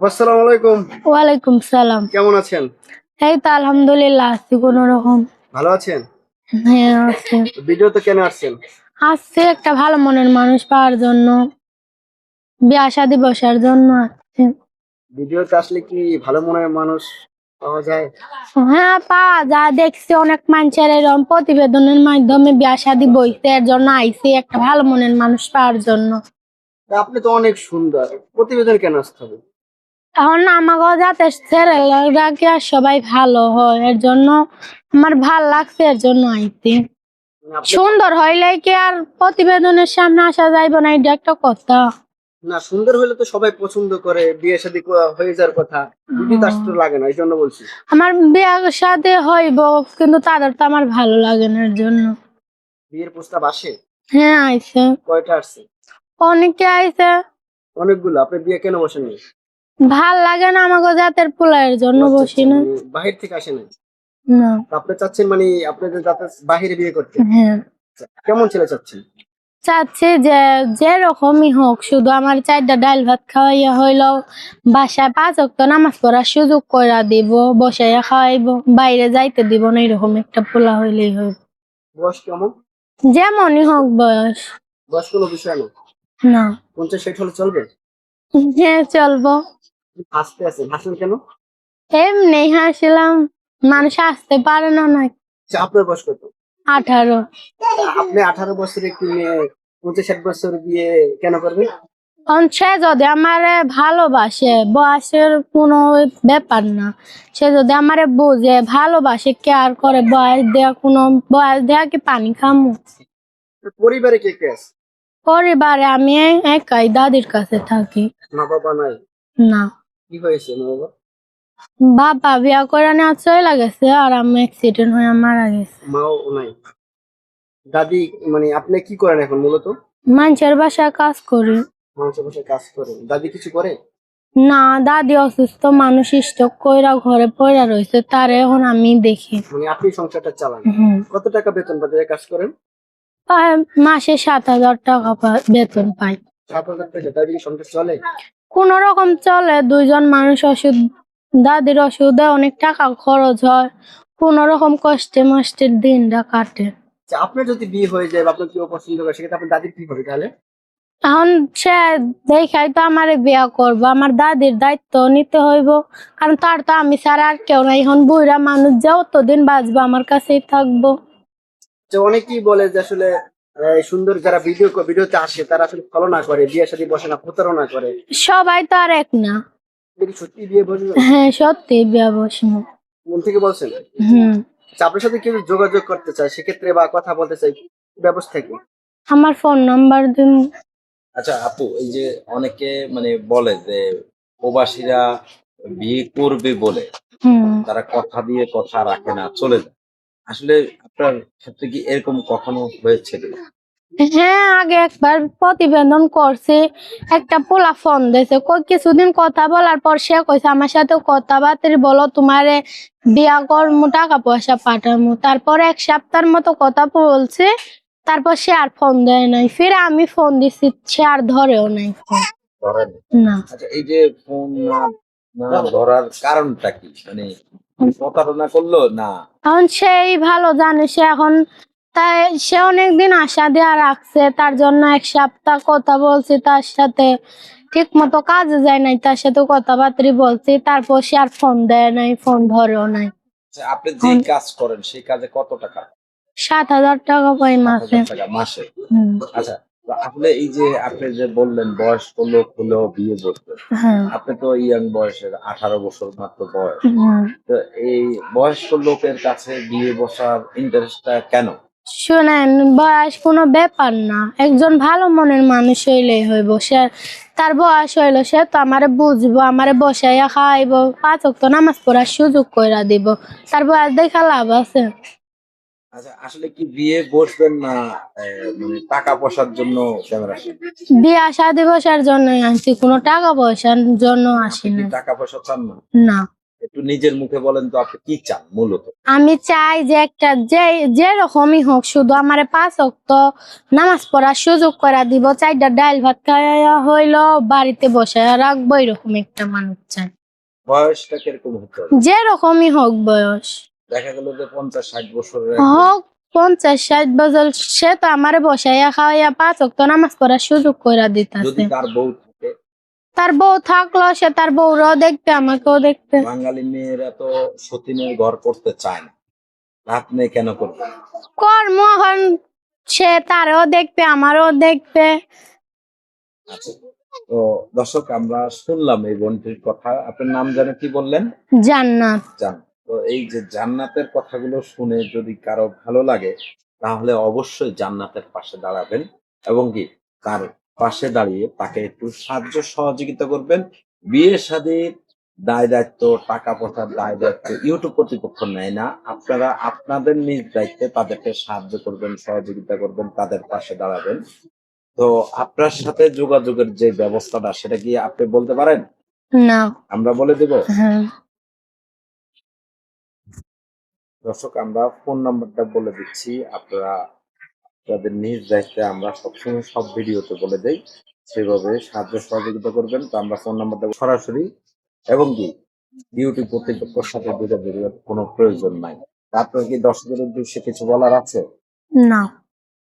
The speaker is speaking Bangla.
আসসালামু আলাইকুম। ওয়ালাইকুম সালাম। কেমন আছেন? এই তো আলহামদুলিল্লাহ আছি কোনো রকম। ভালো আছেন? হ্যাঁ আছে। ভিডিওতে কেন আসছেন? আসছে একটা ভালো মনের মানুষ পাওয়ার জন্য। বিয়া শাদি বসার জন্য আসছে। ভিডিওতে আসলে কি ভালো মনের মানুষ পাওয়া যায়? হ্যাঁ পাওয়া যায়। দেখছি অনেক মানুষের এরকম প্রতিবেদনের মাধ্যমে বিয়া শাদি বইছে এর জন্য আইছি একটা ভালো মনের মানুষ পাওয়ার জন্য। আপনি তো অনেক সুন্দর। প্রতিবেদন কেন আসতে হবে? এখন আমাকে যাতে ছেলেরা কি আর সবাই ভালো হয়? এর জন্য আমার ভালো লাগছে এর জন্য মানে সুন্দর হইলে কি আর প্রতিবেদনের সামনে আসা যাইব না? এটা একটা কথা। না সুন্দর হলে তো সবাই পছন্দ করে বিয়ে শাদী হয়ে যাওয়ার কথা। ভিডিওতে আসতে লাগে না এই জন্য বলছি। আমার বিয়ার সাথে হইব কিন্তু তাদের তো আমার ভালো লাগে না এর জন্য। বিয়ের প্রস্তাব আসে? হ্যাঁ আইছে। কয়টা আসছে? অনেকে আইছে। অনেকগুলো আপনি বিয়ে কেন বসেন নি? ভালো লাগে না আমাকে জাতের পোলায়ের জন্য বসি না। মানে বাহির থেকে আসে না। না আপনি চাচ্ছেন মানে আপনি যে যাতে বাহিরে বিয়ে করতে হ্যাঁ। কেমন ছেলে চাচ্ছেন? চাচ্ছি যে যে রকমই হোক শুধু আমার চারটা ডাল ভাত খাওয়াইয়া হইল বাসায় পাঁচ অক্ট নামাজ পড়ার সুযোগ কইরা দিব বসাইয়া খাওয়াইব বাইরে যাইতে দিব না এরকম একটা পোলা হইলেই হইব। বয়স কেমন? যেমনই হোক বয়স। বয়স কোনো বিষয় না? না। পঞ্চাশ ষাট হলে চলবে? হ্যাঁ চলবো। হাসতে হাসেন কেন? এমনি হাসিলাম। মানুষ আসতে পারে না না আচ্ছা, আপনার বয়স কত? আঠারো। আপনি আঠারো বছরের একটি মেয়ে পঞ্চাশ ষাট বছর বিয়ে কেন কারণ সে যদি আমারে ভালোবাসে বয়সের কোনো ব্যাপার না। সে যদি আমারে বোঝে ভালোবাসে কেয়ার করে বয়স দেয়া কোনো বয়স দেয়া কি পানি খামু? পরিবারে কে কে আছে? পরিবারে আমি একাই দাদির কাছে থাকি। মা বাবা নাই? না। কি হয়েছে মা বাবা? বাবা বিয়া করে নেওয়া চলে গেছে আর আমি অ্যাক্সিডেন্ট হয়ে মারা গেছে। মাও নাই। দাদি মানে আপনি কি করেন এখন মূলত? মানুষের বাসায় কাজ করি। মানুষের বসে কাজ করেন দাদি কিছু করে? না দাদি অসুস্থ মানুষ স্টক কইরা ঘরে পড়া রয়েছে তার এখন আমি দেখি। মানে আপনি সংসারটা চালান। কত টাকা বেতন বাজারে কাজ করেন? মাসে সাত হাজার টাকা বেতন পাই কোন রকম চলে? দুইজন মানুষ ওষুধ দাদির ওষুধে অনেক টাকা খরচ হয় কোন রকম কষ্টে মষ্টের দিনটা কাটে। আচ্ছা, আপনার যদি বিয়ে হয়ে যায় আপনার কেউ পছন্দ করে সেক্ষেত্রে আপনার দাদির কি হবে তাহলে? এখন সে দেখাই তো আমার বিয়া করব আমার দাদির দায়িত্ব নিতে হইব কারণ তার তো আমি ছাড়া আর কেউ নাই। এখন বুড়া মানুষ যতদিন বাঁচবো আমার কাছেই থাকব। যে অনেকেই বলে যে আসলে আহ, সুন্দর যারা ভিডিও ভিডিওতে আসে তারা আসলে ফলো না করে বিয়ে শাদী বসে না প্রতারণা করে। সবাই তো আর এক না। সত্যি বিয়ে বসবে হ্যাঁ সত্যি বিয়া বসমু মন থেকে বলছেন? হুম। আচ্ছা, আপনার সাথে কেউ যোগাযোগ করতে চায় সেক্ষেত্রে বা কথা বলতে চাই ব্যবস্থা কি? আমার ফোন নাম্বার দিন। আচ্ছা আপু এই যে অনেকে মানে বলে যে প্রবাসীরা বিয়ে করবে বলে হুম। তারা কথা দিয়ে কথা রাখে না চলে যায়। আসলে আপনার ক্ষেত্রে কি এরকম কখনো হয়েছে হ্যাঁ আগে একবার প্রতিবেদন করছে একটা পোলা ফোন দিয়েছে কই কিছুদিন কথা বলার পর সে কইছে আমার সাথে কথাবার্তা বলো তোমারে বিয়া করমু টাকা পয়সা পাঠামু। তারপর এক সপ্তাহের মতো কথা বলছে তারপর সে আর ফোন দেয় নাই। ফির আমি ফোন দিছি সে আর ধরেও নাই ফোন। না। আচ্ছা এই যে ফোন না ধরার কারণটা কি? মানে প্রতারণা করল? না। এখন সেই ভালো জানে সে এখন তাই সে অনেকদিন আশা দেওয়া রাখছে তার জন্য এক সপ্তাহ কথা বলছি তার সাথে ঠিক মতো কাজে যায় নাই তার সাথে কথাবার্তা বলছি তারপর সে আর ফোন দেয় নাই ফোন ধরেও নাই। আচ্ছা, আপনি যে কাজ করেন সেই কাজে কত টাকা? সাত হাজার টাকা পাই মাসে। মাসে? আচ্ছা আসলে এই যে আপনি যে বললেন বয়স্ক লোক হলেও বিয়ে করতে। হ্যাঁ। আপনি তো ইয়াং বয়সের আঠারো বছর মাত্র বয়স। তো এই বয়স্ক লোকের কাছে বিয়ে বসার ইন্টারেস্টটা কেন? শুনেন বয়স কোনো ব্যাপার না। একজন ভালো মনের মানুষ হইলেই হইব। সে তার বয়স হইল সে তো আমারে বুঝব আমারে বসাইয়া খাইবো পাঁচ ওয়াক্ত নামাজ পড়ার সুযোগ কইরা দিব। তার বয়স দেখা লাভ আছে। আচ্ছা আসলে কি বিয়ে বসবেন না মানে টাকা পয়সার জন্য ক্যামেরা বিয়া শাদি বসার জন্য কোনো টাকা পয়সার জন্য আসি না। টাকা পয়সা চান না? না। একটু নিজের মুখে বলেন তো আপনি কি চান মূলত? আমি চাই যে একটা যে যে রকমই হোক শুধু আমার পাঁচ অক্ত নামাজ পড়ার সুযোগ করা দিব চারটা ডাল ভাত খাওয়া হইল বাড়িতে বসে রাখব এরকম একটা মানুষ চাই। বয়সটা কীরকম হতে হবে যে হোক বয়স। দেখা গেল যে পঞ্চাশ ষাট বছরের হোক পঞ্চাশ ষাট বছর সে তো আমারে বসাইয়া খাওয়াইয়া পাঁচ অক্ত নামাজ পড়ার সুযোগ করে যদি তার বউ থাকে। তার বউ থাকল সে তার বউরাও দেখবে আমাকেও দেখবে। বাঙালি মেয়েরা তো সতীনের ঘর করতে চায় না। আপনি কেন করবেন কর্ম সে তারও দেখবে আমারও দেখবে। আচ্ছা তো দর্শক আমরা শুনলাম এই বোনটির কথা। আপনার নাম জানে কি বললেন? জান্নাত। জান তো এই যে জান্নাতের কথাগুলো শুনে যদি কারও ভালো লাগে তাহলে অবশ্যই জান্নাতের পাশে দাঁড়াবেন এবং কি তার পাশে দাঁড়িয়ে তাকে একটু সাহায্য সহযোগিতা করবেন। বিয়ে শাদীর দায় দায়িত্ব টাকা পয়সার দায় দায়িত্ব ইউটিউব কর্তৃপক্ষ নেয় না। আপনারা আপনাদের নিজ দায়িত্বে তাদেরকে সাহায্য করবেন সহযোগিতা করবেন তাদের পাশে দাঁড়াবেন। তো আপনার সাথে যোগাযোগের যে ব্যবস্থাটা সেটা কি আপনি বলতে পারেন? না। আমরা বলে দেব? হ্যাঁ। দর্শক, আমরা ফোন নাম্বারটা বলে দিচ্ছি। আপনারা, আপনাদের নিজ দায়িত্বে আমরা সবসময় সব ভিডিওতে বলে দেই। সেভাবে সাহায্য সহযোগিতা করবেন। তো আমরা ফোন নাম্বারটা সরাসরি এবং কি ইউটিউব কর্তৃপক্ষের সাথে যোগাযোগের কোনো প্রয়োজন নাই। আপনার কি দর্শকের উদ্দেশ্যে কিছু বলার আছে? না।